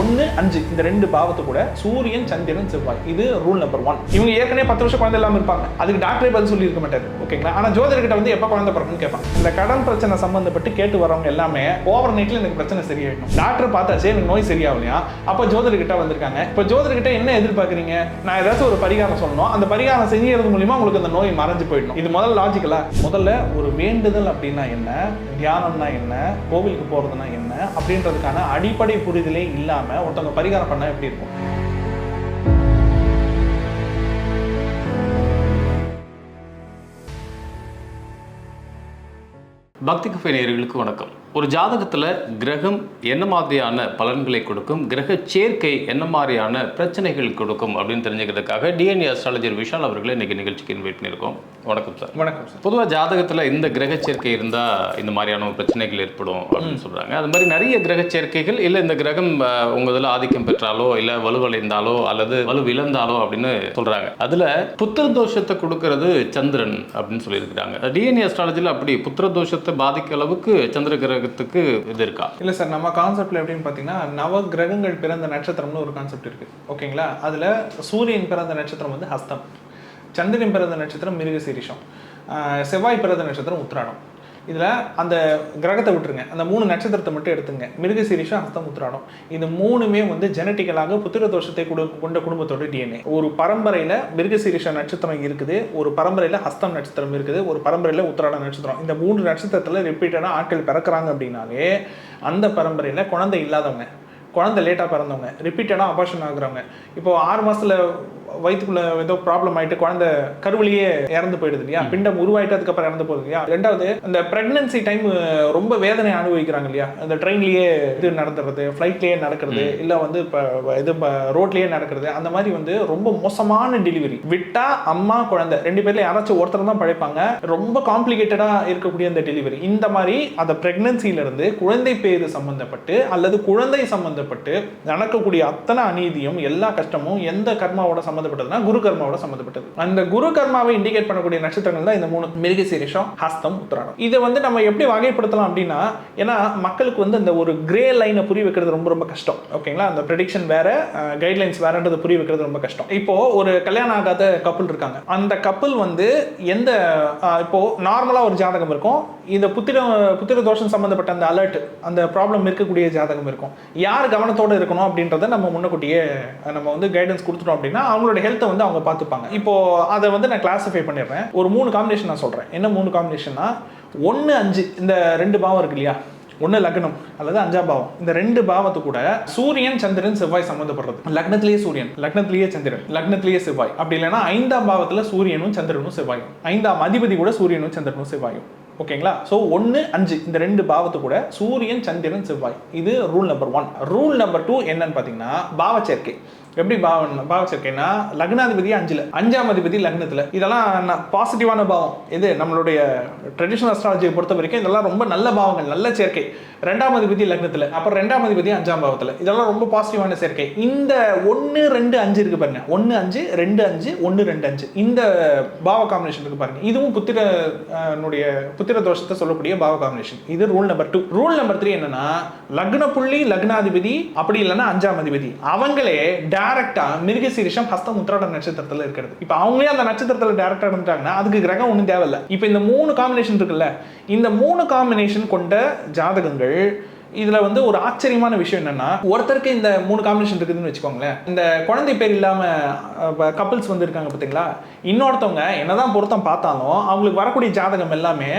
ஒன்று அஞ்சு இந்த ரெண்டு பாவத்தை கூட சூரியன் சந்திரன் செவ்வாய். இது ரூல் நம்பர் ஒன் இவங்க ஏற்கனவே பத்து வருஷம் குழந்தை இல்லாமல் இருப்பாங்க. அதுக்கு டாக்டரே பதில் சொல்லி இருக்க மாட்டாரு. ஓகேங்களா? ஆனால் ஜோதிடர்கிட்ட வந்து எப்போ குழந்தை பிறக்கும்னு கேட்பாங்க. இந்த கடன் பிரச்சனை சம்பந்தப்பட்டு கேட்டு வரவங்க எல்லாமே ஓவர் நைட்ல எனக்கு பிரச்சனை சரியாயிடும் டாக்டர் பார்த்தாச்சு எனக்கு நோய் சரியாகலையா? அப்போ ஜோதிடர்கிட்ட வந்திருக்காங்க. இப்போ ஜோதிடர்கிட்ட என்ன எதிர்பார்க்குறீங்க? நான் ஏதாச்சும் ஒரு பரிகாரம் சொல்லணும். அந்த பரிகாரம் செய்யறது மூலியமா உங்களுக்கு அந்த நோய் மறைஞ்சு போயிடும் இது முதல்ல லாஜிக்கலா முதல்ல ஒரு வேண்டுதல் அப்படின்னா என்ன? தியானம்னா என்ன? கோவிலுக்கு போறதுனா என்ன? அப்படின்றதுக்கான அடிப்படை புரிதலே இல்லாம ஒருத்தவங்க பரிகாரம் பண்ணா எப்படி இருக்கும்? பக்திக்கு கஃபே நேயர்களுக்கு வணக்கம். ஒரு ஜாதகத்தில் கிரகம் என்ன மாதிரியான பலன்களை கொடுக்கும்? கிரக சேர்க்கை என்ன மாதிரியான பிரச்சனைகள் கொடுக்கும் அப்படின்னு தெரிஞ்சுக்கிறதுக்காக டிஎன்ஏ அஸ்ட்ராலஜர் விஷால் அவர்களை இன்னைக்கு நிகழ்ச்சிக்கு இன்வைட் பண்ணியிருக்கோம். வணக்கம் சார். வணக்கம் சார். பொதுவாக ஜாதகத்தில் இந்த கிரக சேர்க்கை இருந்தால் இந்த மாதிரியான பிரச்சனைகள் ஏற்படும் அப்படின்னு சொல்கிறாங்க அது மாதிரி நிறைய கிரக சேர்க்கைகள் இல்லை இந்த கிரகம் அஹ், உங்க இதில் ஆதிக்கம் பெற்றாலோ இல்லை வலுவடைந்தாலோ அல்லது வலு இழந்தாலோ அப்படின்னு சொல்கிறாங்க அதில் புத்திர தோஷத்தை கொடுக்கறது சந்திரன் அப்படின்னு சொல்லியிருக்கிறாங்க. டிஎன்ஏ அஸ்ட்ராலஜியில் அப்படி புத்திர தோஷத்தை பாதிக்க அளவுக்கு சந்திர கிரகத்துக்கு இது இருக்கா? இல்லை சார் நம்ம கான்செப்ட்ல எப்படின்னு பார்த்தீங்கன்னா நவ கிரகங்கள் பிறந்த நட்சத்திரம்னு ஒரு கான்செப்ட் இருக்கு. ஓகேங்களா? அதுல சூரியன் பிறந்த நட்சத்திரம் வந்து ஹஸ்தம். சந்திரன் பிறந்த நட்சத்திரம் மிருகசீரிஷம். செவ்வாய் பிறந்த நட்சத்திரம் உத்ராடம் இதில் அந்த கிரகத்தை விட்டுருங்க. அந்த மூணு நட்சத்திரத்தை மட்டும் எடுத்துங்க. மிருகசீரிஷம் ஹஸ்தம் உத்திராடம் இது மூணுமே வந்து ஜெனட்டிக்கலாக புத்திர தோஷத்தை கொண்ட குடும்பத்தோட டிஎன்ஏ ஒரு பரம்பரையில் மிருகசீரிஷ நட்சத்திரம் இருக்குது ஒரு பரம்பரையில் ஹஸ்தம் நட்சத்திரம் இருக்குது ஒரு பரம்பரையில் உத்திராட நட்சத்திரம். இந்த மூணு நட்சத்திரத்தில் ரிப்பீட்டடாக ஆட்கள் பிறக்கிறாங்க அப்படின்னாலே அந்த பரம்பரையில் குழந்தை இல்லாதவங்க குழந்தை லேட்டாக பிறந்தவங்க ரிப்பீட்டடாக அபார்ஷன் ஆகுறவங்க இப்போ ஆறு மாதத்தில் வயிற்றுக்குள்ள ஏதோ ப்ராப்ளம் ஆயிட்டு குழந்தை கருவிலேயே இறந்து போயிடுது இல்லையா? பிண்டம் உருவாயிட்டு அதுக்கப்புறம் இறந்து போகுது இல்லையா? ரெண்டாவது இந்த பிரெக்னன்சி டைம் ரொம்ப வேதனை அனுபவிக்கிறாங்க இல்லையா? அந்த ட்ரெயின்லயே இது நடந்துறது ஃப்ளைட்லயே நடக்கிறது இல்ல வந்து இப்போ இது ரோட்லயே நடக்கிறது அந்த மாதிரி வந்து ரொம்ப மோசமான டெலிவரி விட்டா அம்மா குழந்தை ரெண்டு பேர்ல யாராச்சும் ஒருத்தர் தான் பழைப்பாங்க. ரொம்ப காம்ப்ளிகேட்டடா இருக்கக்கூடிய அந்த டெலிவரி இந்த மாதிரி அந்த பிரெக்னன்சில இருந்து குழந்தை பேரு சம்பந்தப்பட்டு அல்லது குழந்தை சம்பந்தப்பட்டு நடக்கக்கூடிய அத்தனை அநீதியும் எல்லா கஷ்டமும் எந்த கர்மாவோட சம்மந்தப்பட்டதுன்னா குரு கர்மாவோட சம்மந்தப்பட்டது அந்த குரு கர்மாவை இண்டிகேட் பண்ணக்கூடிய நட்சத்திரங்கள் தான் இந்த மூணு. மிருகசீரிஷம் ஹஸ்தம் உத்தராடம். இதை வந்து நம்ம எப்படி வகைப்படுத்தலாம் அப்படின்னா ஏன்னா மக்களுக்கு வந்து அந்த ஒரு கிரே லைனை புரிய வைக்கிறது ரொம்ப ரொம்ப கஷ்டம். ஓகேங்களா அந்த ப்ரெடிக்ஷன் வேற கைட்லைன்ஸ் வேறன்றது புரிய வைக்கிறது ரொம்ப கஷ்டம். இப்போ ஒரு கல்யாணம் ஆகாத கப்பல் இருக்காங்க. அந்த கப்பல் வந்து எந்த இப்போ நார்மலா ஒரு ஜாதகம் இருக்கும். இந்த புத்திர புத்திர தோஷம் சம்மந்தப்பட்ட அந்த அலர்ட் அந்த ப்ராப்ளம் இருக்கக்கூடிய ஜாதகம் இருக்கும். யார் கவனத்தோடு இருக்கணும் அப்படின்றத நம்ம முன்னக்கூட்டியே நம்ம வந்து கைடன்ஸ் கொடுத்துட்டோம் அப்படின்னா அவங்களோட ஹெல்த்தை வந்து அவங்க பார்த்துப்பாங்க. இப்போ அதை வந்து நான் கிளாஸிஃபை பண்ணிடுறேன். ஒரு மூணு காம்பினேஷன் நான் சொல்கிறேன் என்ன மூணு காம்பினேஷன்னா ஒன்று அஞ்சு இந்த ரெண்டு பாவம் இருக்கு இல்லையா? ஒன்று லக்னம் அல்லது அஞ்சாம் பாவம். இந்த ரெண்டு பாவத்து கூட சூரியன் சந்திரன் செவ்வாய் சம்மந்தப்படுறது லக்னத்திலேயே சூரியன் லக்னத்திலேயே சந்திரன் லக்னத்திலேயே செவ்வாய். அப்படி இல்லைன்னா ஐந்தாம் பாவத்தில் சூரியனும் சந்திரனும் செவ்வாயும். ஐந்தாம் அதிபதி கூட சூரியனும் சந்திரனும் செவ்வாயும். ஓகேங்களா? ஸோ ஒன்று அஞ்சு இந்த ரெண்டு பாவத்து கூட சூரியன் சந்திரன் செவ்வாய். இது rule number one rule number two என்னன்னு பார்த்தீங்கன்னா பாவச்சேர்க்கை எப்படி பாவம் பாவ சேர்க்கைனா லக்னாதிபதி அஞ்சுல. அஞ்சாம் அதிபதி லக்னத்துல. இதெல்லாம் பாசிட்டிவான பாவம். இது நம்மளுடைய ட்ரெடிஷனல் அஸ்ட்ராலஜியை பொறுத்த வரைக்கும் இதெல்லாம் ரொம்ப நல்ல பாவங்கள் நல்ல சேர்க்கை. ரெண்டாம் அதிபதி லக்னத்துல. அப்புறம் ரெண்டாம் அதிபதி அஞ்சாம் பாவத்துல. இதெல்லாம் ரொம்ப பாசிட்டிவான சேர்க்கை. இந்த ஒன்று ரெண்டு அஞ்சு இருக்கு பாருங்க. ஒன்று அஞ்சு ரெண்டு அஞ்சு ஒன்று ரெண்டு அஞ்சு. இந்த பாவ காம்பினேஷன் இருக்கு பாருங்க. இதுவும் புத்திரனுடைய புத்திர தோஷத்தை சொல்லக்கூடிய பாவ காம்பினேஷன் இது rule number two rule number three என்னன்னா லக்ன புள்ளி லக்னாதிபதி அப்படி இல்லைன்னா அஞ்சாம் அதிபதி. அவங்களே டைரக்டா மிருகசீரிஷம் ஹஸ்தம் உத்திராட நட்சத்திரத்தில் இருக்கிறது. இப்போ அவங்களே அந்த நட்சத்திரத்தில் டைரக்டா இருந்துட்டாங்கன்னா அதுக்கு கிரகம் ஒன்றும் தேவையில்லை. இப்போ இந்த மூணு காம்பினேஷன் இருக்குல்ல இந்த மூணு காம்பினேஷன் கொண்ட ஜாதகங்கள் இதுல வந்து ஒரு ஆச்சரியமான விஷயம் என்னன்னா ஒருத்தருக்கு இந்த மூணு காம்பினேஷன் இருக்குதுன்னு வச்சுக்கோங்களேன். இந்த குழந்தை பேர் இல்லாம கப்பிள்ஸ் வந்து இருக்காங்க பாத்தீங்களா? இன்னொருத்தவங்க என்னதான் பொருத்தம் பார்த்தாலும் அவங்களுக்கு வரக்கூடிய ஜாதகம் எல்லாமே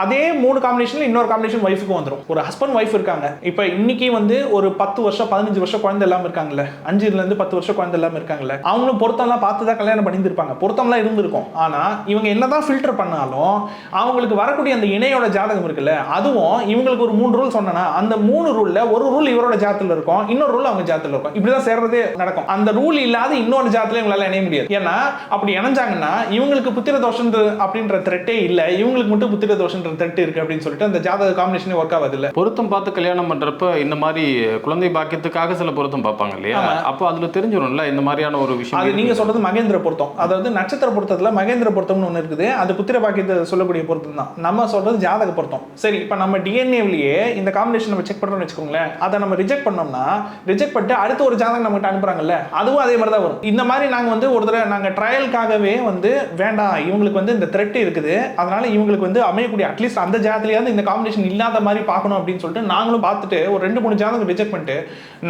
அதே மூணு காம்பினேஷன்ல இன்னொரு காம்பினேஷன் ஒய்ஃபுக்கு வந்துடும் ஒரு ஹஸ்பண்ட் ஒய்ஃப் இருக்காங்க. இப்போ இன்னைக்கு வந்து ஒரு பத்து வருஷம் பதினஞ்சு வருஷம் குழந்தை இல்லாமல் இருக்காங்கல்ல? அஞ்சுல இருந்து பத்து வருஷம் குழந்தை இல்லாமல் இருக்காங்கல்ல? அவங்களும் பொருத்தம்லாம் பார்த்து தான் கல்யாணம் பண்ணியிருப்பாங்க பொருத்தம்லாம் இருந்திருக்கும். ஆனா இவங்க என்னதான் ஃபில்டர் பண்ணாலும் அவங்களுக்கு வரக்கூடிய அந்த இணையோட ஜாதகம் இருக்குல்ல அதுவும் இவங்களுக்கு ஒரு மூணு ரூல் சொன்னா அந்த மூணு ரூல்ல ஒரு ரூல் இவரோட ஜாதத்துல இருக்கும் இன்னொரு ரூல் அவங்க ஜாதத்துல இருக்கும். இப்படிதான் சேர்றதே நடக்கும். அந்த ரூல் இல்லாத இன்னொரு ஜாதத்துல இவங்களால இணைய முடியாது. ஏன்னா அப்படி இணைஞ்சாங்கன்னா இவங்களுக்கு புத்திர தோஷம் அப்படின்ற த்ரெட்டே இல்ல. இவங்களுக்கு மட்டும் புத்திர தோஷன்ற த்ரெட் இருக்கு அப்படின்னு சொல்லிட்டு அந்த ஜாதக காம்பினேஷனே ஒர்க் ஆகாது இல்ல பொருத்தம் பார்த்து கல்யாணம் பண்றப்ப இந்த மாதிரி குழந்தை பாக்கியத்துக்காக சில பொருத்தம் பார்ப்பாங்க இல்லையா? அப்போ அதுல தெரிஞ்சிடும்ல இந்த மாதிரியான ஒரு விஷயம் அது. நீங்க சொல்றது மகேந்திர பொருத்தம். அதாவது நட்சத்திர பொருத்தத்துல மகேந்திர பொருத்தம்னு ஒன்று இருக்குது. அது புத்திர பாக்கியத்தை சொல்லக்கூடிய பொருத்தம் தான் நம்ம சொல்றது ஜாதக பொருத்தம். சரி இப்போ நம்ம டிஎன்ஏவிலேயே இந்த காம்பினேஷன் காம்பினேஷன் நம்ம செக் பண்ணுறோம்னு வச்சுக்கோங்களேன். அதை நம்ம ரிஜெக்ட் பண்ணோம்னா ரிஜெக்ட் பண்ணிட்டு அடுத்த ஒரு ஜாதகம் நம்மகிட்ட அனுப்புகிறாங்கல்ல அதுவும் அதே மாதிரி தான் வரும். இந்த மாதிரி நாங்கள் வந்து ஒரு தடவை நாங்கள் ட்ரையலுக்காகவே வந்து வேண்டாம் இவங்களுக்கு வந்து இந்த த்ரெட் இருக்குது. அதனால இவங்களுக்கு வந்து அமையக்கூடிய அட்லீஸ்ட் அந்த ஜாதத்துலேயாவது இந்த காம்பினேஷன் இல்லாத மாதிரி பார்க்கணும் அப்படின்னு சொல்லிட்டு நாங்களும் பார்த்துட்டு ஒரு ரெண்டு மூணு ஜாதகம் ரிஜெக்ட் பண்ணிட்டு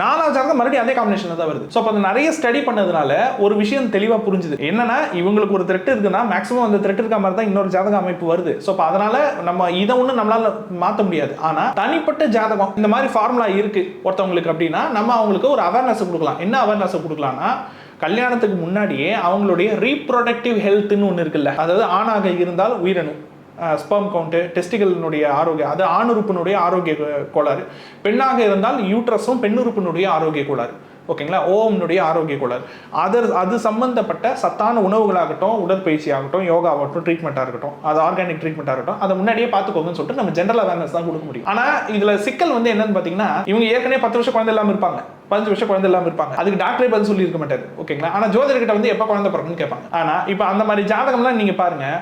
நாலாவது ஜாதகம் மறுபடியும் அதே காம்பினேஷன் தான் வருது. ஸோ அப்போ அது நிறைய ஸ்டடி பண்ணதுனால ஒரு விஷயம் தெளிவாக புரிஞ்சுது. என்னன்னா இவங்களுக்கு ஒரு த்ரெட் இருக்குன்னா மேக்ஸிமம் அந்த த்ரெட் இருக்க மாதிரி தான் இன்னொரு ஜாதக அமைப்பு வருது. ஸோ அப்போ அதனால நம்ம இதை ஒன்றும் நம்மளால மாற்ற முடியாது. ஆனால் தனிப்பட்ட ஜாதகம் இந்த மாதிரி ஃபார்முலா இருக்கு ஒருத்தவங்களுக்கு அப்படின்னா நம்ம அவங்களுக்கு ஒரு அவேர்னஸ் கொடுக்கலாம். என்ன அவேர்னஸ் கொடுக்கலாம்னா கல்யாணத்துக்கு முன்னாடியே அவங்களுடைய ரீப்ரொடக்டிவ் ஹெல்த்துன்னு ஒன்று இருக்குல்ல அதாவது ஆணாக இருந்தால் உயிரணு. ஸ்பெர்ம் கவுண்ட்டு டெஸ்டிகளினுடைய ஆரோக்கியம் அது ஆணுறுப்பினுடைய ஆரோக்கிய கோளாறு. பெண்ணாக இருந்தால் யூட்ரஸும் பெண்ணுறுப்பினுடைய ஆரோக்கிய கோளாறு. ஓகேங்களா? ஓம்னுடைய ஆரோக்கிய குழல் அதர் அது சம்மந்தப்பட்ட சத்தான உணவுகளாகட்டும் உடற்பயிற்சி ஆகட்டும் யோகா ஆகட்டும் ட்ரீட்மெண்ட்டாக இருக்கட்டும். அது ஆர்கானிக் ட்ரீட்மெண்ட்டாக இருக்கட்டும். அதை முன்னாடியே பார்த்துக்கோங்கன்னு சொல்லிட்டு நம்ம ஜென்ரல் அவேர்னஸ் தான் கொடுக்க முடியும். ஆனால் இதில் சிக்கல் வந்து என்னன்னு பார்த்தீங்கன்னா இவங்க ஏற்கனவே பத்து வருஷம் குழந்தை இல்லாமல் இருப்பாங்க. பதினஞ்சு வருஷம் குழந்தை இல்லாமல் இருப்பாங்க. அதுக்கு டாக்டரே பதில் சொல்லி இருக்க மாட்டாரு. ஓகேங்களா? ஆனால் ஜோதிடர்கிட்ட வந்து எப்போ குழந்தை பிறக்குன்னு கேட்பாங்க. ஆனால் இப்போ அந்த மாதிரி ஜாதகம்லாம் நீங்கள் பாருங்கள்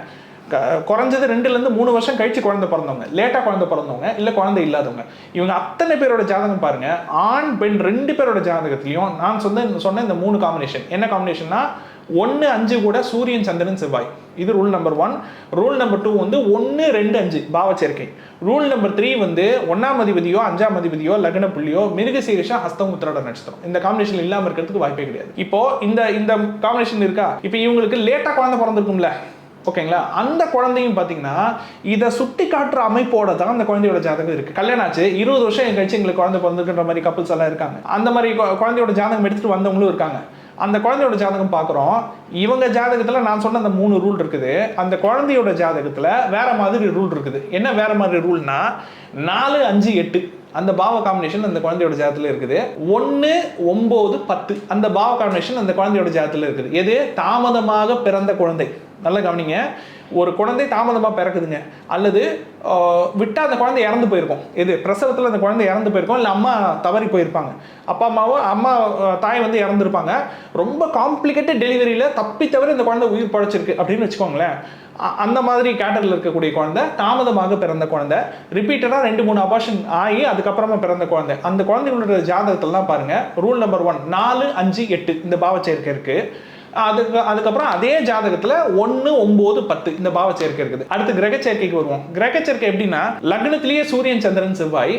குறைஞ்சது ரெண்டுலேருந்து மூணு வருஷம் கழிச்சு குழந்தை பிறந்தவங்க. லேட்டாக குழந்தை பிறந்தவங்க இல்லை குழந்தை இல்லாதவங்க. இவங்க அத்தனை பேரோட ஜாதகம் பாருங்க. ஆண் பெண் ரெண்டு பேரோட ஜாதகத்திலையும் நான் சொன்ன சொன்ன இந்த மூணு காம்பினேஷன் என்ன காம்பினேஷன்னா ஒன்று அஞ்சு கூட சூரியன் சந்திரன் செவ்வாய். இது rule number one rule number two வந்து ஒன்று ரெண்டு அஞ்சு. பாவச்சேர்க்கை. ரூல் நம்பர் த்ரீ வந்து ஒன்றாம் அதிபதியோ அஞ்சாம் அதிபதியோ லக்ன புள்ளியோ மிருக சீரிஷா ஹஸ்தம் உத்திராட நட்சத்திரம். இந்த காம்பினேஷன் இல்லாமல் இருக்கிறதுக்கு வாய்ப்பே கிடையாது. இப்போ இந்த இந்த காம்பினேஷன் இருக்கா? இப்போ இவங்களுக்கு லேட்டாக குழந்தை பிறந்திருக்கும்ல. ஓகேங்களா? அந்த குழந்தையும் பார்த்தீங்கன்னா இதை சுட்டி காட்டுற அமைப்போட தான் அந்த குழந்தையோட ஜாதகம் இருக்கு. கல்யாணம் ஆச்சு இருபது வருஷம் கழிச்சு எங்களுக்கு குழந்தை பிறந்திருக்கின்ற மாதிரி கப்பல்ஸ் எல்லாம் இருக்காங்க. அந்த மாதிரி கு- குழந்தையோட ஜாதகம் எடுத்துட்டு வந்தவங்களும் இருக்காங்க. அந்த குழந்தையோட ஜாதகம் பார்க்குறோம் இவங்க ஜாதகத்தில் நான் சொன்ன அந்த மூணு ரூல் இருக்குது. அந்த குழந்தையோட ஜாதகத்தில் வேற மாதிரி ரூல் இருக்குது. என்ன வேற மாதிரி ரூல்னா நாலு அஞ்சு எட்டு. அந்த பாவ காம்பினேஷன் அந்த குழந்தையோட ஜாதத்தில் இருக்குது. ஒன்று ஒம்பது பத்து. அந்த பாவ காம்பினேஷன் அந்த குழந்தையோட ஜாதத்தில் இருக்குது. எது? தாமதமாக பிறந்த குழந்தை. நல்லா கவனிங்க. ஒரு குழந்தை தாமதமாக பிறக்குதுங்க. அல்லது விட்டால் அந்த குழந்தை இறந்து போயிருக்கும். எது? பிரசவத்தில் அந்த குழந்தை இறந்து போயிருக்கும். இல்லை அம்மா தவறி போயிருப்பாங்க. அப்பா அம்மாவோ அம்மா தாய் வந்து இறந்துருப்பாங்க. ரொம்ப காம்ப்ளிகேட்டட் டெலிவரியில் தப்பி தவிர இந்த குழந்தை உயிர் பழச்சிருக்கு அப்படின்னு வச்சுக்கோங்களேன். அந்த மாதிரி கேட்டரில் இருக்கக்கூடிய குழந்தை தாமதமாக பிறந்த குழந்தை ரிப்பீட்டடாக ரெண்டு மூணு அபார்ஷன் ஆகி அதுக்கப்புறமா பிறந்த குழந்தை. அந்த குழந்தைகளோட ஜாதகத்திலாம் பாருங்கள் ரூல் நம்பர் ஒன் நாலு அஞ்சு எட்டு இந்த பாவச்சேர்க்கை இருக்குது அதுக்கு அதுக்கப்புறம் அதே ஜாதகத்துல ஒன்று ஒன்பது பத்து இந்த பாவச்சேர்க்கை இருக்குது. அடுத்து கிரகச்சேர்க்கைக்கு வருவோம். கிரகச்சேர்க்கை எப்படின்னா லக்னத்திலேயே சூரியன் சந்திரன் செவ்வாய்.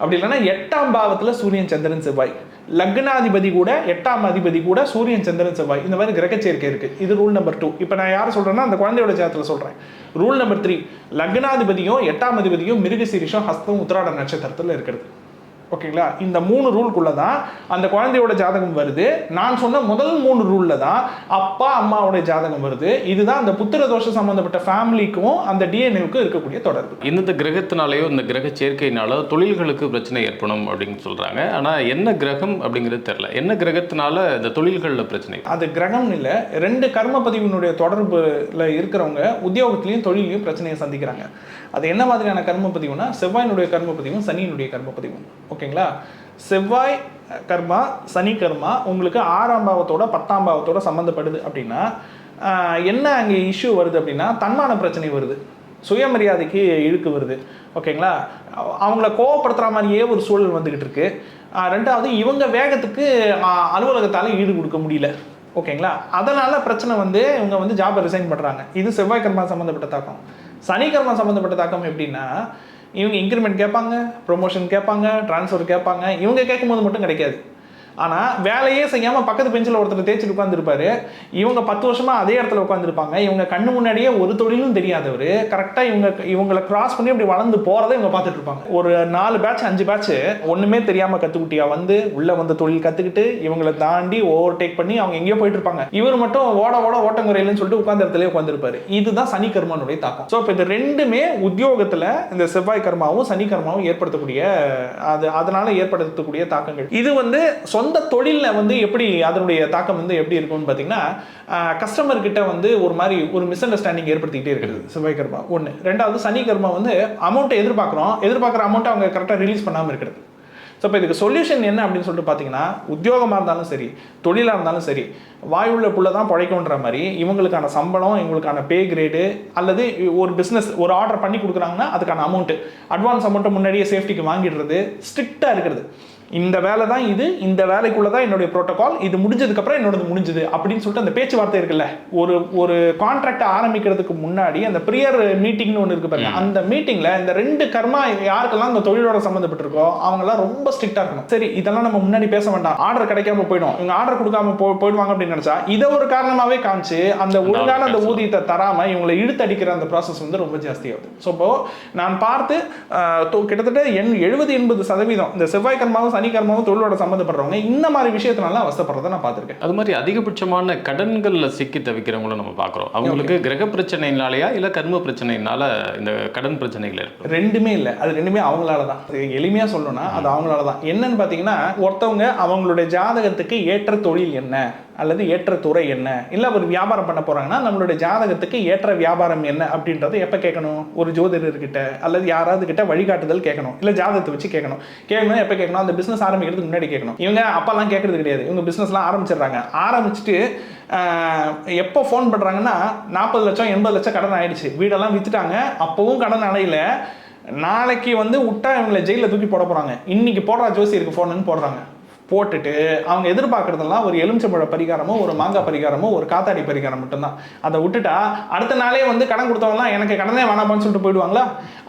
அப்படி இல்லைன்னா எட்டாம் பாவத்துல சூரியன் சந்திரன் செவ்வாய். லக்னாதிபதி கூட எட்டாம் அதிபதி கூட சூரியன் சந்திரன் செவ்வாய். இந்த மாதிரி கிரகச்சேர்க்கை இருக்கு. இது ரூல் நம்பர் டூ இப்போ நான் யார் சொல்றேன்னா அந்த குழந்தையோட ஜாதகத்தில் சொல்றேன். ரூல் நம்பர் த்ரீ லக்னாதிபதியும் எட்டாம் அதிபதியும் மிருகசீரிஷம் ஹஸ்தம் உத்திராட நட்சத்திரத்தில் இருக்கிறது. ஓகேங்களா? இந்த மூணு ரூல்குள்ள தான் அந்த குழந்தையோட ஜாதகம் வருது. நான் சொன்ன முதல் மூணு ரூல்ல தான் அப்பா அம்மாவோட ஜாதகம் வருது. இதுதான் அந்த புத்திர தோஷம் சம்பந்தப்பட்ட ஃபேமிலிக்கும் அந்த டிஎன்ஏவுக்கும் இருக்கக்கூடிய தொடர்பு. இந்த கிரகத்தினாலேயோ இந்த கிரக சேர்க்கையினாலோ தொழில்களுக்கு பிரச்சனை ஏற்படும் அப்படின்னு சொல்றாங்க. ஆனா என்ன கிரகம் அப்படிங்கிறது தெரியல. என்ன கிரகத்தினால இந்த தொழில்களில் பிரச்சனை? அது கிரகம் இல்லை. ரெண்டு கர்ம பதிவினுடைய தொடர்புல இருக்கிறவங்க உத்தியோகத்திலையும் தொழிலையும் பிரச்சனையை சந்திக்கிறாங்க. அது என்ன மாதிரியான கர்ம பதிவுனா செவ்வாயினுடைய கர்ம பதிவும் சனியினுடைய கர்ம பதிவும். ஓகேங்களா? செவ்வாய் கர்மா சனி கர்மா உங்களுக்கு ஆறாம் பாவத்தோட பத்தாம் பாவத்தோட சம்மந்தப்படுது அப்படின்னா என்ன அங்கே இஷ்யூ வருது அப்படின்னா தன்மான பிரச்சனை வருது. சுயமரியாதைக்கு இழுக்கு வருது. ஓகேங்களா? அவங்கள கோவப்படுத்துகிற மாதிரியே ஒரு சூழல் வந்துக்கிட்டு இருக்கு. ரெண்டாவது இவங்க வேகத்துக்கு அலுவலகத்தால் ஈடு கொடுக்க முடியல. ஓகேங்களா? அதனால பிரச்சனை வந்து இவங்க வந்து ஜாபை ரிசைன் பண்ணுறாங்க இது செவ்வாய் கர்மா சம்மந்தப்பட்ட தாக்கம். சனிக்கர்மா சம்மந்தப்பட்ட தாக்கம் எப்படின்னா இவங்க இன்க்ரிமெண்ட் கேட்பாங்க ப்ரொமோஷன் கேட்பாங்க ட்ரான்ஸ்ஃபர் கேட்பாங்க இவங்க கேட்கும்போது மட்டும் கிடைக்காது. ஆனால் வேலையே செய்யாமல் பக்கத்து பெஞ்சில் ஒருத்தர் தேய்ச்சிட்டு உட்காந்துருப்பாரு இவங்க பத்து வருஷமாக அதே இடத்துல உட்காந்துருப்பாங்க இவங்க கண்ணு முன்னாடியே ஒரு தொழிலும் தெரியாதவர். கரெக்டாக இவங்க இவங்களை கிராஸ் பண்ணி இப்படி வளர்ந்து போகிறத இவங்க பார்த்துட்டு இருப்பாங்க. ஒரு நாலு பேட்ச் அஞ்சு பேட்ச் ஒன்றுமே தெரியாமல் கற்றுக்குட்டியாக வந்து உள்ளே வந்து தொழில் கற்றுக்கிட்டு இவங்களை தாண்டி ஓவர் டேக் பண்ணி அவங்க எங்கேயோ போயிட்டு இருப்பாங்க. இவர் மட்டும் ஓட ஓட ஓட்டங்குறையிலன்னு சொல்லிட்டு உட்காந்து இடத்துல உட்காந்துருப்பாரு இதுதான் சனி கர்மனுடைய தாக்கம். ஸோ இப்போ இது ரெண்டுமே உத்தியோகத்தில் இந்த செவ்வாய் கர்மாவும் சனி கர்மாவும் ஏற்படுத்தக்கூடிய அது அதனால ஏற்படுத்தக்கூடிய தாக்கங்கள். இது வந்து சொந்த தொழிலில் வந்து எப்படி அதனுடைய தாக்கம் வந்து எப்படி இருக்கும்னு பார்த்தீங்கன்னா கஸ்டமர் கிட்ட வந்து ஒரு மாதிரி ஒரு மிஸ் அண்டர்ஸ்டாண்டிங் ஏற்படுத்திக்கிட்டே இருக்கிறது. செவ்வாய் கர்மா ஒன்று ரெண்டாவது சனி கர்மா வந்து அமௌண்ட்டை எதிர்பார்க்குறோம். எதிர்பார்க்குற அமௌண்ட்டை அவங்க கரெக்டாக ரிலீஸ் பண்ணாமல் இருக்கிறது. ஸோ இப்போ இதுக்கு சொல்யூஷன் என்ன அப்படின்னு சொல்லிட்டு பார்த்தீங்கன்னா உத்தியோகமாக இருந்தாலும் சரி தொழிலாக இருந்தாலும் சரி வாயுள்ள புள்ள தான் பழைக்கும்ன்ற மாதிரி இவங்களுக்கான சம்பளம் இவங்களுக்கான பே கிரேடு அல்லது ஒரு பிஸ்னஸ் ஒரு ஆர்டர் பண்ணி கொடுக்குறாங்கன்னா அதுக்கான அமௌண்ட்டு அட்வான்ஸ் அமௌண்ட்டை முன்னாடியே சேஃப்டிக்கு வாங்கிடுறது ஸ்ட்ரிக்டாக இருக்கிறது. இந்த வேலை தான் இது இந்த வேலைக்குள்ள தான் என்னுடைய ப்ரோட்டோகால் இது முடிஞ்சதுக்கப்புறம் என்னோடது முடிஞ்சது அப்படின்னு சொல்லிட்டு அந்த பேச்சுவார்த்தை இருக்குல்ல. ஒரு ஒரு கான்ட்ராக்ட் ஆரம்பிக்கிறதுக்கு முன்னாடி அந்த ப்ரியர் மீட்டிங்னு ஒன்று இருக்கு பாருங்க. அந்த மீட்டிங்ல இந்த ரெண்டு கர்மா யாருக்கெல்லாம் இந்த தொழிலோட சம்மந்தப்பட்டிருக்கோ அவங்கெல்லாம் ரொம்ப ஸ்ட்ரிக்டா இருக்கணும். சரி இதெல்லாம் நம்ம முன்னாடி பேச வேண்டாம். ஆர்டர் கிடைக்காம போயிடும். இவங்க ஆர்டர் கொடுக்காம போ போயிடுவாங்க அப்படின்னு நினைச்சா இதை ஒரு காரணமாவே காமிச்சு அந்த ஒழுங்கான அந்த ஊதியத்தை தராம இவங்களை இழுத்தடிக்கிற அந்த ப்ராசஸ் வந்து ரொம்ப ஜாஸ்தியாகுது. ஸோ இப்போ நான் பார்த்து கிட்டத்தட்ட எண் எழுபது எண்பது சதவீதம் இந்த செவ்வாய் கர்மாவும் சனி கர்மாவும் தொழிலோட சம்மந்தப்படுறவங்க இந்த மாதிரி விஷயத்தினால அவஸ்தைப்படுறதை நான் பார்த்திருக்கேன். அது மாதிரி அதிகபட்சமான கடன்கள்ல சிக்கி தவிக்கிறவங்களும் நம்ம பார்க்குறோம். அவங்களுக்கு கிரக பிரச்சனைனாலயா இல்லை கர்ம பிரச்சனைனால இந்த கடன் பிரச்சனைகள் ஏற்படும்? ரெண்டுமே இல்லை. அது ரெண்டுமே அவங்களால தான். அது எளிமையா சொல்லணும்னா அது அவங்களால தான். என்னன்னு பார்த்தீங்கன்னா ஒருத்தவங்க அவங்களுடைய ஜாதகத்துக்கு ஏற்ற தொழில் என்ன? அல்லது ஏற்ற துறை என்ன? இல்லை ஒரு வியாபாரம் பண்ண போகிறாங்கன்னா நம்மளுடைய ஜாதகத்துக்கு ஏற்ற வியாபாரம் என்ன அப்படின்றத எப்போ கேட்கணும்? ஒரு ஜோதிடர்கிட்ட அல்லது யாராவது கிட்ட வழிகாட்டுதல் கேட்கணும். இல்லை ஜாதகத்தை வச்சு கேட்கணும். கேட்கணும் எப்போ கேட்கணும்? அந்த பிஸ்னஸ் ஆரம்பிக்கிறதுக்கு முன்னாடி கேட்கணும். இவங்க அப்பெல்லாம் கேட்கறது கிடையாது. இவங்க பிஸ்னஸ்லாம் ஆரம்பிச்சிடுறாங்க. ஆரம்பிச்சுட்டு எப்போ ஃபோன் பண்ணுறாங்கன்னா நாற்பது லட்சம் எண்பது லட்சம் கடன் ஆயிடுச்சு. வீடெல்லாம் விற்றுட்டாங்க அப்போவும் கடன் அடையில. நாளைக்கு வந்து விட்டா இவங்களை ஜெயிலில் தூக்கி போட போகிறாங்க இன்னைக்கு போடுறா ஜோசியருக்கு ஃபோனுன்னு போடுறாங்க. போட்டுட்டு அவங்க எதிர்பார்க்குறதெல்லாம் ஒரு எலுமிச்சம்பழ பரிகாரமோ ஒரு மாங்காய் பரிகாரமோ ஒரு காத்தாடி பரிகாரம் மட்டும்தான். அதை விட்டுட்டா அடுத்த நாளே வந்து கடன் கொடுத்தவங்களாம் எனக்கு கடனே வேணாமான்னு சொல்லிட்டு போயிடுவாங்களா?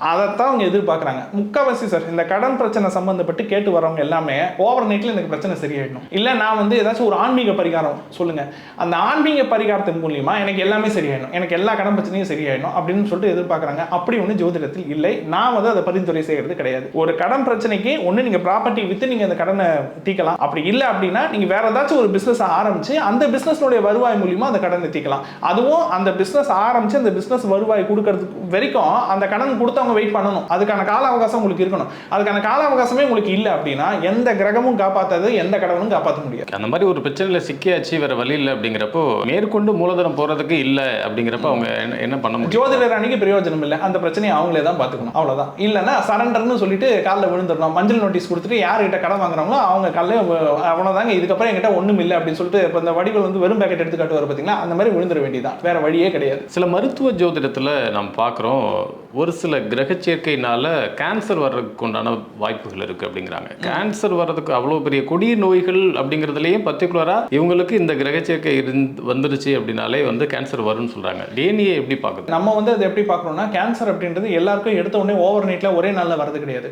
அதைத்தான் அவங்க எதிர்பார்க்குறாங்க. முக்கால்வாசி சார் இந்த கடன் பிரச்சனை சம்மந்தப்பட்டு கேட்டு வரவங்க எல்லாமே ஓவர் நைட்டில் எனக்கு பிரச்சனை சரியாயிடணும். இல்லை நான் வந்து ஏதாச்சும் ஒரு ஆன்மீக பரிகாரம் சொல்லுங்கள் அந்த ஆன்மீக பரிகாரத்தின் மூலியமா எனக்கு எல்லாமே சரியாயிடும் எனக்கு எல்லா கடன் பிரச்சனையும் சரியாயிடும் அப்படின்னு சொல்லிட்டு எதிர்பார்க்குறாங்க. அப்படி ஒன்று ஜோதிடத்தில் இல்லை. நான் வந்து அதை பரிந்துரை செய்கிறது கிடையாது. ஒரு கடன் பிரச்சனைக்கு ஒன்று நீங்கள் ப்ராப்பர்ட்டி விற்று நீங்கள் அந்த கடனை தீக்கலாம். அப்படி இல்லை அப்படின்னா நீங்கள் வேற ஏதாச்சும் ஒரு பிஸ்னஸ் ஆரம்பிச்சு அந்த பிஸ்னஸோடைய வருவாய் மூலியமா அந்த கடனை தீக்கலாம் அதுவும் அந்த பிஸ்னஸ் ஆரம்பிச்சு அந்த பிஸ்னஸ் வருவாய் கொடுக்கறதுக்கு வரைக்கும் அந்த கடன் கொடுத்தவங்க வெயிட் பண்ணணும். அதுக்கான கால அவகாசம் உங்களுக்கு இருக்கணும். அதுக்கான கால அவகாசமே உங்களுக்கு இல்லை அப்படின்னா எந்த கிரகமும் காப்பாத்தாது எந்த கடவுளும் காப்பாற்ற முடியாது. அந்த மாதிரி ஒரு பிரச்சனையில சிக்கியாச்சு வேற வழி இல்லை அப்படிங்கிறப்போ மேற்கொண்டு மூலதனம் போறதுக்கு இல்லை அப்படிங்கிறப்ப அவங்க என்ன- பண்ண முடியும்? ஜோதிடர் அன்னைக்கு பிரயோஜனம் இல்லை. அந்த பிரச்சனையை அவங்களே தான் பார்த்துக்கணும். அவ்வளவுதான். இல்லைன்னா சரண்டர்னு சொல்லிட்டு காலில் விழுந்துடணும். மஞ்சள் நோட்டீஸ் கொடுத்துட்டு யார்கிட்ட கடன் வாங்குறாங்களோ அவங்க காலில் அவ்வளோதாங்க இதுக்கப்புறம் என்கிட்ட ஒண்ணும் இல்லை அப்படின்னு சொல்லிட்டு இப்போ இந்த வடிவில் வந்து வெறும் பேக்கெட் எடுத்து காட்டுவார் பார்த்தீங்களா அந்த மாதிரி விழுந்துட வேண்டியதான் வேற வழியே கிடையாது. சில மருத்துவ ஜோதிடத்துல நம்ம பார்க்குறோம் ஒரு சில கிரக சேர்க்கையினால கேன்சர் வர்றதுக்கு உண்டான வாய்ப்புகள் இருக்கு அப்படிங்கிறாங்க. கேன்சர் வர்றதுக்கு அவ்வளோ பெரிய கொடிய நோய்கள் அப்படிங்கிறதுலயும் பர்டிகுலரா இவங்களுக்கு இந்த கிரக சேர்க்கை இருந்து வந்துருச்சு அப்படின்னாலே வந்து கேன்சர் வரும்னு சொல்றாங்க. டிஎன்ஏ எப்படி பார்க்குது? நம்ம வந்து அதை எப்படி பார்க்குறோம்னா கேன்சர் அப்படின்றது எல்லாருக்கும் எடுத்த உடனே ஓவர் நைட்டில் ஒரே நாளில் வரது கிடையாது.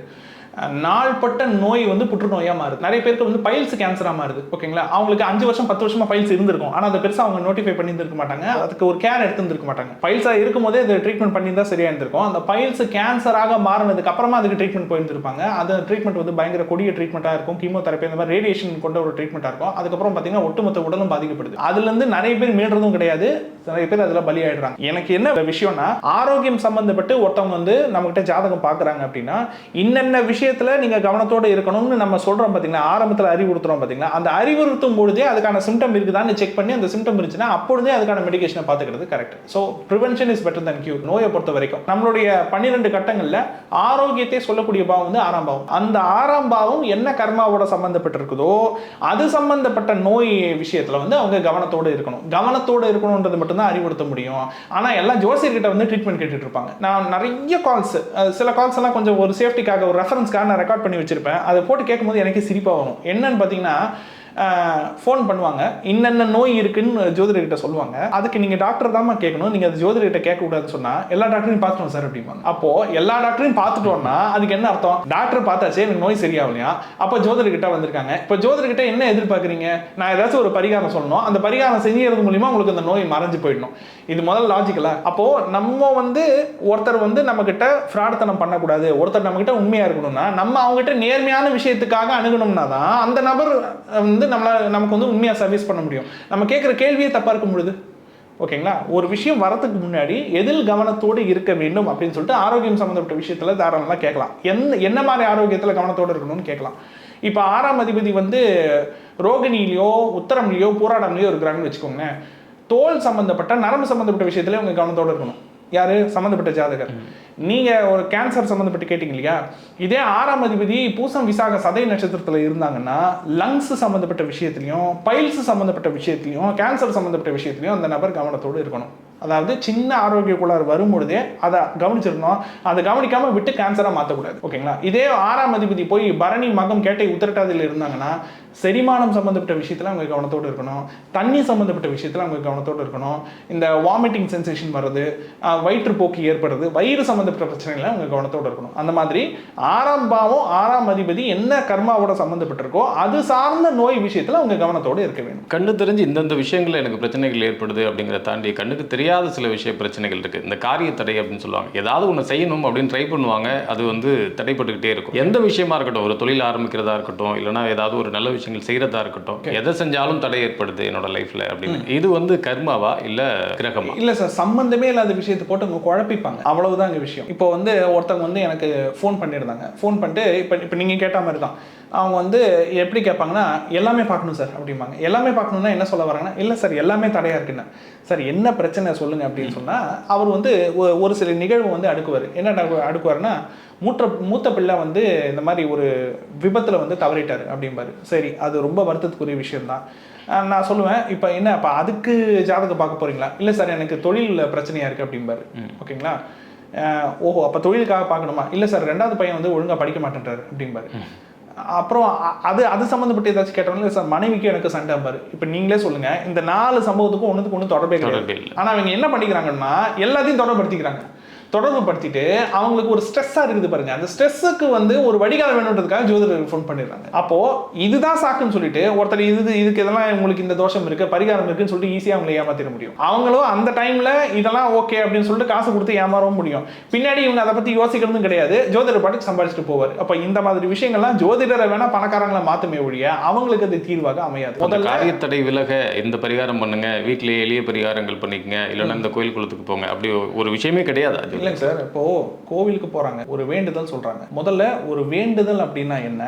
நாள்பட்ட நோய் வந்து புற்றுநோயாக மாறுது. நிறைய பேருக்கு வந்து பைல்ஸ் கேன்சராக மாறுது. ஓகேங்களா? அவங்களுக்கு அஞ்சு வருஷம் பத்து வருஷமா பைல்ஸ் இருந்திருக்கும். ஆனால் அதை பெருசாக அவங்க நோட்டிஃபை பண்ணியிருந்திருக்க மாட்டாங்க. அதுக்கு ஒரு கேர் எடுத்துருந்துருக்க மாட்டாங்க. பைல்ஸாக இருக்கும் போதே அது ட்ரீட்மெண்ட் பண்ணியிருந்தா சரியாக இருந்திருக்கும். அந்த பைல்ஸ் கேன்சராக மாறினதுக்கு அப்புறமா அதுக்கு ட்ரீட்மெண்ட் போயிருந்திருப்பாங்க. அந்த ட்ரீட்மெண்ட் வந்து பயங்கர கொடிய ட்ரீட்மெண்ட்டாக இருக்கும். கீமோதெரப்பி இந்த மாதிரி ரேடியேஷன் கொண்ட ஒரு ட்ரீட்மெண்ட்டாக இருக்கும். அதுக்கப்புறம் பார்த்தீங்கன்னா ஒட்டுமொத்த உடலும் பாதிக்கப்படுது. அதுலேருந்து நிறைய பேர் மீடுறதும் கிடையாது. நிறைய பேர் அதில் பலியாயிடுறாங்க. எனக்கு என்ன விஷயம்னா ஆரோக்கியம் சம்மந்தப்பட்டு ஒருத்தவங்க வந்து நம்மகிட்ட ஜாதகம் பார்க்குறாங்க அப்படின்னா இன்னென்ன விஷயத்தில் நீங்க கவனத்தோட இருக்கணும்னு நம்ம சொல்றோம் பார்த்தீங்கன்னா ஆரம்பத்தில் அறிவுறுத்துறோம் பார்த்தீங்களா அந்த அறிவுறுத்தும் பொழுதே அதுக்கான சிம்டம் இருக்குதான்னு செக் பண்ணி அந்த சிம்டம் இருந்துச்சுன்னா அப்பொழுதே அதுக்கான மெடிகேஷனை பார்த்துக்கிறது correct so prevention is better than cure நோயை பொறுத்த வரைக்கும். நம்மளுடைய பன்னிரெண்டு கட்டங்களில் ஆரோக்கியத்தை சொல்லக்கூடிய பாவம் வந்து ஆறாம் பாவம். அந்த ஆறாம் பாவம் என்ன கர்மாவோட சம்மந்தப்பட்டிருக்குதோ அது சம்பந்தப்பட்ட நோய் விஷயத்துல வந்து அவங்க கவனத்தோட இருக்கணும். கவனத்தோட இருக்கணும்ன்றது மட்டும்தான் அறிவுறுத்த முடியும். ஆனா எல்லாம் ஜோசியர்கிட்ட வந்து ட்ரீட்மெண்ட் கேட்டுட்டு இருப்பாங்க. நான் நிறைய கால்ஸ் சில கால்ஸ் எல்லாம் கொஞ்சம் ஒரு சேஃப்டிக்காக ஒரு ரெஃபரன்ஸ் ரெஃபரன்ஸ்க்காக நான் ரெக்கார்ட் பண்ணி வச்சிருப்பேன். அதை போட்டு கேட்கும்போது எனக்கே சிரிப்பாக வரும். என்னன்னு பார்த்தீங்கன்னா ஃபோன் பண்ணுவாங்க. இன்னென்ன நோய் இருக்குன்னு ஜோதிடர்கிட்ட சொல்லுவாங்க. அதுக்கு நீங்கள் டாக்டர் தான் கேட்கணும். நீங்கள் அது ஜோதிடர்கிட்ட கேட்கக்கூடாதுன்னு சொன்னால் எல்லா டாக்டரையும் பார்த்துட்டோம் சார் அப்படிம்பாங்க. அப்போ எல்லா டாக்டரையும் பார்த்துட்டோம்னா அதுக்கு என்ன அர்த்தம்? டாக்டர் பார்த்தாச்சே எனக்கு நோய் சரியாகலையா? அப்போ ஜோதிடர்கிட்ட வந்திருக்காங்க. இப்போ ஜோதிடர்கிட்ட என்ன எதிர்பார்க்குறீங்க? நான் ஏதாச்சும் ஒரு பரிகாரம் சொல்லணும். அந்த பரிகாரம் செஞ்சது மூலிமா உங்களுக்கு அந்த நோய் மறைஞ்சு போயிடணும். இது முதல் லாஜிக்கலா அப்போ நம்ம வந்து ஒருத்தர் வந்து நம்ம கிட்ட பண்ணக்கூடாது. ஒருத்தர் நம்ம கிட்ட உண்மையா இருக்கணும்னா நம்ம அவங்ககிட்ட நேர்மையான விஷயத்துக்காக அணுகணும்னா தான் அந்த நபர் வந்து நம்மள நமக்கு வந்து உண்மையா சர்வீஸ் பண்ண முடியும். நம்ம கேட்குற கேள்வியே தப்பா இருக்கும் பொழுது. ஓகேங்களா? ஒரு விஷயம் வரத்துக்கு முன்னாடி எதில் கவனத்தோடு இருக்க வேண்டும் அப்படின்னு சொல்லிட்டு ஆரோக்கியம் சம்மந்தப்பட்ட விஷயத்துல தாராளமாக கேட்கலாம். என்ன என்ன மாதிரி ஆரோக்கியத்துல கவனத்தோடு இருக்கணும்னு கேட்கலாம். இப்போ ஆறாம் அதிபதி வந்து ரோகிணிலையோ உத்தரம்லையோ பூராடம்லையோ இருக்கிறாங்கன்னு வச்சுக்கோங்க தோல் சம்பந்தப்பட்ட நரம்பு சம்பந்தப்பட்ட விஷயத்துல உங்க கவனத்தோடு இருக்கணும். யாரு? சம்மந்தப்பட்ட ஜாதகர். நீங்க ஒரு கேன்சர் சம்மந்தப்பட்டு கேட்டீங்க இல்லையா இதே ஆறாம் அதிபதி பூசம் விசாக சதய நட்சத்திரத்துல இருந்தாங்கன்னா லங்ஸ் சம்மந்தப்பட்ட விஷயத்துலையும் பைல்ஸ் சம்மந்தப்பட்ட விஷயத்துலையும் கேன்சர் சம்மந்தப்பட்ட விஷயத்துலையும் அந்த நபர் கவனத்தோடு இருக்கணும். அதாவது சின்ன ஆரோக்கிய கோளாறு வரும்பொழுதே அதை கவனிச்சிருந்தோம். அதை கவனிக்காம விட்டு கேன்சரா மாற்றக்கூடாது ஓகேங்களா? இதே ஆறாம் அதிபதி போய் பரணி மகம் கேட்டை உத்திரட்டாதியில் இருந்தாங்கன்னா செரிமானம் சம்மந்தப்பட்ட விஷயத்தில் அவங்க கவனத்தோடு இருக்கணும். தண்ணி சம்மந்தப்பட்ட விஷயத்தில் அவங்க கவனத்தோடு இருக்கணும். இந்த வாமிட்டிங் சென்சேஷன் வர்றது வயிற்றுப்போக்கு ஏற்படுறது வயிறு சம்மந்தப்பட்ட பிரச்சனைகளை அவங்க கவனத்தோடு இருக்கணும். அந்த மாதிரி ஆறாம் பாவம் ஆறாம் அதிபதி என்ன கர்மாவோட சம்மந்தப்பட்டிருக்கோ அது சார்ந்த நோய் விஷயத்தில் அவங்க கவனத்தோடு இருக்க வேண்டும் கண்ணு தெரிஞ்சு இந்தந்த விஷயங்களில் எனக்கு பிரச்சனைகள் ஏற்படுது அப்படிங்கிறத தாண்டி கண்ணுக்கு தெரியாத சில விஷய பிரச்சனைகள் இருக்கு. இந்த காரிய தடை அப்படின்னு சொல்லுவாங்க. ஏதாவது ஒன்று செய்யணும் அப்படின்னு ட்ரை பண்ணுவாங்க. அது வந்து தடைப்பட்டுக்கிட்டே இருக்கும். எந்த விஷயமா இருக்கட்டும் ஒரு தொழில் ஆரம்பிக்கிறதா இருக்கட்டும் இல்லைன்னா ஏதாவது ஒரு நல்ல விஷயங்கள் செய்யறதா இருக்கட்டும் எதை செஞ்சாலும் தடை ஏற்படுது என்னோட லைஃப்ல அப்படின்னு. இது வந்து கர்மாவா இல்ல கிரகமா? இல்ல சார் சம்பந்தமே இல்லாத விஷயத்தை போட்டு அவங்க குழப்பிப்பாங்க. அவ்வளவுதான் விஷயம். இப்போ வந்து ஒருத்தவங்க வந்து எனக்கு ஃபோன் பண்ணியிருந்தாங்க ஃபோன் பண்ணிட்டு இப்போ இப்போ நீங்க கேட்ட மாதிரி தான் அவங்க வந்து எப்படி கேட்பாங்கன்னா எல்லாமே பார்க்கணும் சார் அப்படிம்பாங்க. எல்லாமே பார்க்கணும்னா என்ன சொல்ல வராங்கன்னா இல்லை சார் எல்லாமே தடையா இருக்குன்னா. சார் என்ன பிரச்சனை சொல்லுங்க அப்படின்னு சொன்னா அவர் வந்து ஒரு சில நிகழ்வு வந்து அடுக்குவார். என்ன அடு- அடுக்குவாருன்னா மூத்த மூத்த பிள்ளை வந்து இந்த மாதிரி ஒரு விபத்துல வந்து தவறிட்டாரு அப்படிம்பாரு. சரி அது ரொம்ப வருத்தத்துக்குரிய விஷயம்தான் நான் சொல்லுவேன் இப்போ என்ன அப்போ அதுக்கு ஜாதகம் பார்க்க போறீங்களா? இல்லை சார் எனக்கு தொழில் பிரச்சனையா இருக்கு அப்படிம்பாரு. ஓகேங்களா? ஓஹோ அப்போ தொழிலுக்காக பார்க்கணுமா? இல்லை சார் ரெண்டாவது பையன் வந்து ஒழுங்கா படிக்க மாட்டேன்றாரு அப்படிம்பாரு. அப்புறம் அது அது சம்மந்தப்பட்டு ஏதாச்சும் கேட்டோம்னா சார் மனைவிக்கு எனக்கு சண்டை பாரு. இப்போ நீங்களே சொல்லுங்க இந்த நாலு சம்பவத்துக்கும் ஒன்றுக்கு ஒன்று தொடர்பே கிடையாது. தொடர்பே இல்லை. ஆனா அவங்க என்ன பண்ணிக்கிறாங்கன்னா எல்லாத்தையும் தொடர்படுத்திக்கிறாங்க தொடர்பு படுத்திட்டு அவங்களுக்கு ஒரு ஸ்ட்ரெஸ்ஸா இருக்குது பாருங்க. அந்த ஸ்ட்ரெஸ்ஸுக்கு வந்து ஒரு வடிகால் வேணுன்றதுக்காக ஜோதிடர் ஃபோன் பண்ணிடுறாங்க. அப்போ இதுதான் சாக்குன்னு சொல்லிட்டு ஒருத்தர் இது இதுக்கு இதெல்லாம் உங்களுக்கு இந்த தோஷம் இருக்கு பரிகாரம் இருக்குன்னு சொல்லிட்டு ஈஸியா அவங்களை ஏமாத்திட முடியும். அவங்களும் அந்த டைம்ல இதெல்லாம் ஓகே அப்படின்னு சொல்லிட்டு காசு கொடுத்து ஏமாறவும் முடியும். பின்னாடி இவங்க அதை பத்தி யோசிக்கிறதும் கிடையாது. ஜோதிடர் பாட்டுக்கு சம்பாதிச்சுட்டு போவார். அப்ப இந்த மாதிரி விஷயங்கள்லாம் ஜோதிடரை வேணா பணக்காரங்களை மாத்துமே ஒழிய அவங்களுக்கு அது தீர்வாக அமையாது. முதல்ல காரியத்தடை விலக இந்த பரிகாரம் பண்ணுங்க வீட்டிலேயே எளிய பரிகாரங்கள் பண்ணிக்கங்க இல்லைன்னா இந்த கோயில் குளத்துக்கு போங்க. அப்படி ஒரு விஷயமே கிடையாது. இல்லைங்க சார். இப்போ கோவிலுக்கு போறாங்க. ஒரு வேண்டுதல் சொல்றாங்க. முதல்ல ஒரு வேண்டுதல் அப்படின்னா என்ன?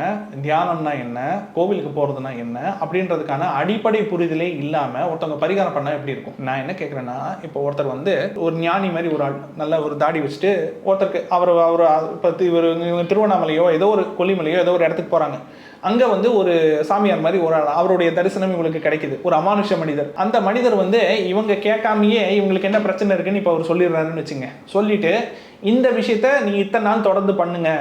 தியானம்னா என்ன? கோவிலுக்கு போறதுனா என்ன? அப்படின்றதுக்கான அடிப்படை புரிதலே இல்லாம ஒருத்தவங்க பரிகாரம் பண்ணா எப்படி இருக்கும்? நான் என்ன கேட்கறேன்னா இப்போ ஒருத்தர் வந்து ஒரு ஞானி மாதிரி ஒரு ஆள் நல்ல ஒரு தாடி வச்சுட்டு ஒருத்தருக்கு அவர் அவர் இப்போ இவர் இவங்க திருவண்ணாமலையோ ஏதோ ஒரு கொல்லிமலையோ ஏதோ ஒரு இடத்துக்கு போறாங்க. அங்கே வந்து ஒரு சாமியார் மாதிரி ஒரு ஆள். அவருடைய தரிசனம் இவங்களுக்கு கிடைக்குது. ஒரு அமானுஷ மனிதர். அந்த மனிதர் வந்து இவங்க கேட்காமயே இவங்களுக்கு என்ன பிரச்சனை இருக்குன்னு இப்போ அவர் சொல்லிடுறாருன்னு வச்சுங்க. சொல்லிட்டு இந்த விஷயத்த நீ இத்தனை நாள் தொடர்ந்து பண்ணுங்க.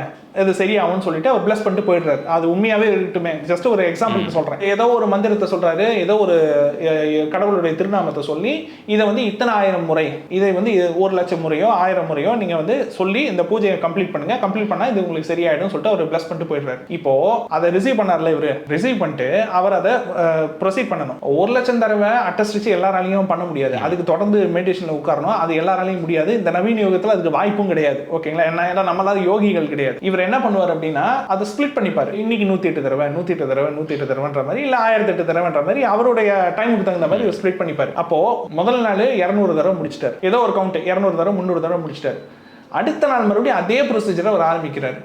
இது சரியாகும்னு சொல்லிட்டு அவர் ப்ளஸ் பண்ணிட்டு போயிடுறாரு. அது உண்மையாவே இருக்கட்டுமே. ஜஸ்ட் ஒரு எக்ஸாம்பிளுக்கு சொல்றேன். ஏதோ ஒரு மந்திரத்தை சொல்றாரு ஏதோ ஒரு கடவுளுடைய திருநாமத்தை சொல்லி இதை வந்து இத்தனை ஆயிரம் முறை இதை வந்து ஒரு லட்சம் முறையோ ஆயிரம் முறையோ நீங்க வந்து சொல்லி இந்த பூஜையை கம்ப்ளீட் பண்ணுங்க. கம்ப்ளீட் பண்ணா இது உங்களுக்கு சரியாயிடும் சொல்லிட்டு அவர் ப்ளஸ் பண்ணிட்டு போயிடுறாரு. இப்போ அதை ரிசீவ் பண்ணார்ல இவரு. ரிசீவ் பண்ணிட்டு அவர் அதை ப்ரொசீட் பண்ணணும். ஒரு லட்சம் தடவை அட்டஸ்டிச்சு எல்லாராலையும் பண்ண முடியாது. அதுக்கு தொடர்ந்து மெடிடேஷன்ல உட்காரணும். அது எல்லாராலையும் முடியாது. இந்த நவீன யோகத்துல அதுக்கு வாய்ப்பும் கிடையாது. ஓகேங்களா? என்ன ஏன்னா நம்மளால யோகிகள் கிடையாது. இவர் என்ன பண்ணுவார் அப்படின்னா அதை ஸ்ப்ளிட் பண்ணிப்பாரு. இன்னைக்கு நூத்தி எட்டு தடவை நூத்தி எட்டு தடவை நூத்தி எட்டு தடவைன்ற மாதிரி இல்ல ஆயிரத்தி எட்டு தடவைன்ற மாதிரி அவருடைய டைமுக்கு தகுந்த மாதிரி ஸ்ப்ளிட் பண்ணிப்பாரு. அப்போ முதல் நாள் இரநூறு தடவை முடிச்சிட்டாரு. ஏதோ ஒரு கவுண்ட் இரநூறு தடவை முந்நூறு தடவை முடிச்சிட்டாரு. அடுத்த நாள் மறுபடியும் அதே ப்ரொசீஜரை அவர் ஆரம்பிக்கிறாரு.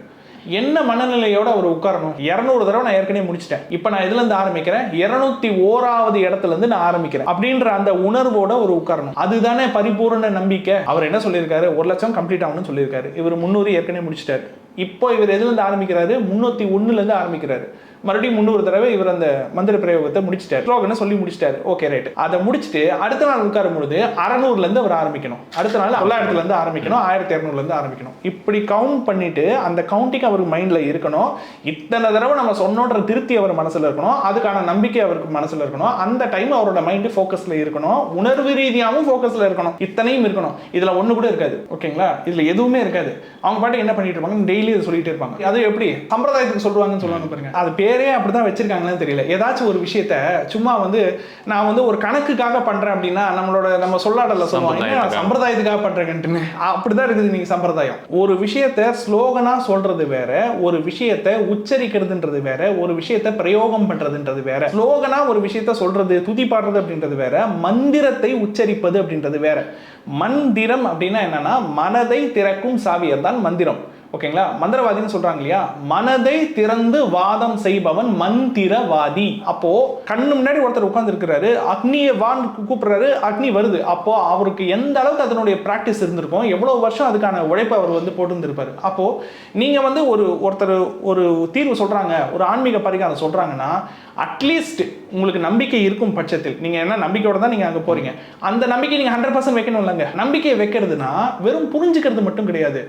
என்ன மனநிலையோட அவர் உட்காரணும்? இரநூறு தடவை நான் ஏற்கனவே முடிச்சிட்டேன். இப்போ நான் இதுல இருந்து ஆரம்பிக்கிறேன். இருநூத்தி ஓராவது இடத்துல இருந்து நான் ஆரம்பிக்கிறேன். அப்படின்ற அந்த உணர்வோட ஒரு உட்காரணும். அதுதானே பரிபூரண நம்பிக்கை. அவர் என்ன சொல்லியிருக்காரு? ஒரு லட்சம் கம்ப்ளீட் ஆகணும்னு சொல்லியிருக்காரு. இவர் முந்நூறு ஏற்கனவே முடிச்சிட்டாரு. இப்போ இவர் எதுல இருந்து ஆரம்பிக்கிறாரு? முன்னூத்தி ஒன்றுலேருந்து இருந்து ஆரம்பிக்கிறாரு. மறுபடியும் முந்நூறு தடவை இவர் அந்த மந்திர பிரயோகத்தை முடிச்சிட்டார். ஸ்லோகனை சொல்லி முடிச்சிட்டாரு. ஓகே ரைட் அதை முடிச்சுட்டு அடுத்த நாள் உட்காரும் பொழுது அறநூறுலேருந்து அவர் ஆரம்பிக்கணும். அடுத்த நாள் தொள்ளாயிரத்துலேருந்து ஆரம்பிக்கணும். ஆயிரத்தி இரநூறுலேருந்து ஆரம்பிக்கணும். இப்படி கவுண்ட் பண்ணிட்டு அந்த கவுண்டிங் அவருக்கு மைண்டில் இருக்கணும். இத்தனை தடவை நம்ம சொன்னோன்ற திருப்தி அவர் மனசில் இருக்கணும். அதுக்கான நம்பிக்கை அவருக்கு மனசில் இருக்கணும். அந்த டைம் அவரோட மைண்டு ஃபோக்கஸில் இருக்கணும். உணர்வு ரீதியாகவும் ஃபோக்கஸில் இருக்கணும். இத்தனையும் இருக்கணும். இதில் ஒன்று கூட இருக்காது. ஓகேங்களா இதில் எதுவுமே இருக்காது. அவங்க பாட்டு என்ன பண்ணிட்டு இருப்பாங்க? டெய்லி இதை சொல்லிட்டு இருப்பாங்க. அது எப்படி? சம்பிரதாயத்துக்கு சொல்லுவாங்கன்னு சொல்லுவாங்க பாருங்க. அது பேர் அப்படிதான் வச்சிருக்காங்கன்னு தெரியல. ஏதாச்சும் ஒரு விஷயத்த சும்மா வந்து நான் வந்து ஒரு கணக்குக்காக பண்றேன் அப்படின்னா நம்மளோட நம்ம சொல்லாடல சொல்லுவாங்க. "என்ன சம்பிரதாயத்துக்காக. பண்றேன்ட்டுன்னு அப்படிதான் இருக்குது நீங்க சம்பிரதாயம். ஒரு விஷயத்த ஸ்லோகனா சொல்றது வேற ஒரு விஷயத்த உச்சரிக்கிறதுன்றது வேற ஒரு விஷயத்த பிரயோகம் பண்றதுன்றது வேற ஸ்லோகனா ஒரு விஷயத்த சொல்றது துதி பாடுறது அப்படின்றது வேற மந்திரத்தை உச்சரிப்பது அப்படின்றது வேற. மந்திரம் அப்படின்னா என்னன்னா மனதை திறக்கும் சாவியர் தான் மந்திரம். ஓகேங்களா? மந்திரவாதின்னு சொல்றாங்க இல்லையா? மனதை திறந்து வாதம் செய்பவன் மந்திரவாதி. அப்போ கண்ணு முன்னாடி ஒருத்தர் உட்கார்ந்து இருக்கிறாரு அக்னியை வான் கூப்பிடுறாரு அக்னி வருது. அப்போ அவருக்கு எந்த அளவுக்கு அதனுடைய பிராக்டிஸ் இருந்திருக்கும் எவ்வளவு வருஷம் அதுக்கான உழைப்பை அவர் வந்து போட்டுருந்துருப்பாரு. அப்போ நீங்க வந்து ஒரு ஒருத்தர் ஒரு தீர்வு சொல்றாங்க ஒரு ஆன்மீக பரிகாரம் சொல்றாங்கன்னா அட்லீஸ்ட் உங்களுக்கு நம்பிக்கை இருக்கும் பட்சத்தில். நீங்கள் என்ன நம்பிக்கையோட தான் நீங்கள் அங்கே போகிறீங்க அந்த நம்பிக்கை நீங்கள் ஹண்ட்ரட் பர்சன்ட் வைக்கணும் இல்லைங்க. நம்பிக்கையை வைக்கிறதுனா வெறும் புரிஞ்சுக்கிறது மட்டும் கிடையாது.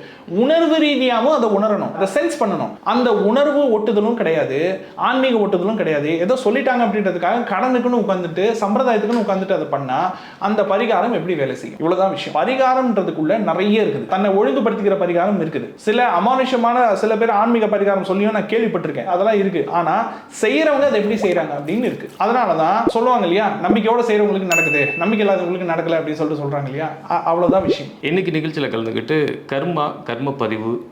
உணர்வு ரீதியாகவும் அதை உணரணும். அதை சென்ஸ் பண்ணணும். அந்த உணர்வு ஒட்டுதலும் கிடையாது. ஆன்மீக ஒட்டுதலும் கிடையாது. ஏதோ சொல்லிட்டாங்க அப்படின்றதுக்காக கடனுக்குன்னு உட்காந்துட்டு சம்பிரதாயத்துக்குன்னு உட்காந்துட்டு அதை பண்ணால் அந்த பரிகாரம் எப்படி வேலை செய்யும்? இவ்வளோதான் விஷயம். பரிகாரம்ன்றதுக்குள்ள நிறைய இருக்குது. தன்னை ஒழுங்குபடுத்திக்கிற பரிகாரம் இருக்குது. சில அமானுஷமான சில பேர் ஆன்மீக பரிகாரம் சொல்லியும் நான் கேள்விப்பட்டிருக்கேன். அதெல்லாம் இருக்குது ஆனால் செய்கிறவங்க அதை எப்படி செய்கிறாங்க அப்படின்னு இருக்குது இருக்கு அதனாலதான் சொல்லுவாங்க இல்லையா நம்பிக்கையோட செய்யறவங்களுக்கு நடக்குது நம்பிக்கை இல்லாதவங்களுக்கு நடக்கல அப்படின்னு சொல்லிட்டு சொல்றாங்க இல்லையா? அ- அவ்வளவுதான் விஷயம். இன்னைக்கு நிகழ்ச்சியில் கலந்துக்கிட்டு கர்மா கர்ம பதிவு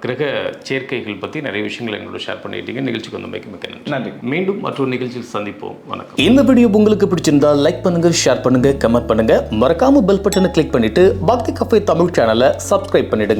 கிரக சேர்க்கைகள் பற்றி நிறைய விஷயங்களை எங்களோட ஷேர் பண்ணிட்டீங்க. நிகழ்ச்சிக்கு வந்து மிக்க நன்றி. மீண்டும் மற்றொரு நிகழ்ச்சியில் சந்திப்போம். வணக்கம். இந்த வீடியோ உங்களுக்கு பிடிச்சிருந்தா லைக் பண்ணுங்க ஷேர் பண்ணுங்க கமெண்ட் பண்ணுங்க. மறக்காம பெல் பட்டனை கிளிக் பண்ணிட்டு பக்தி கஃபே தமிழ் சேனலை சப்ஸ்கிரைப் பண்ணிடுங்க.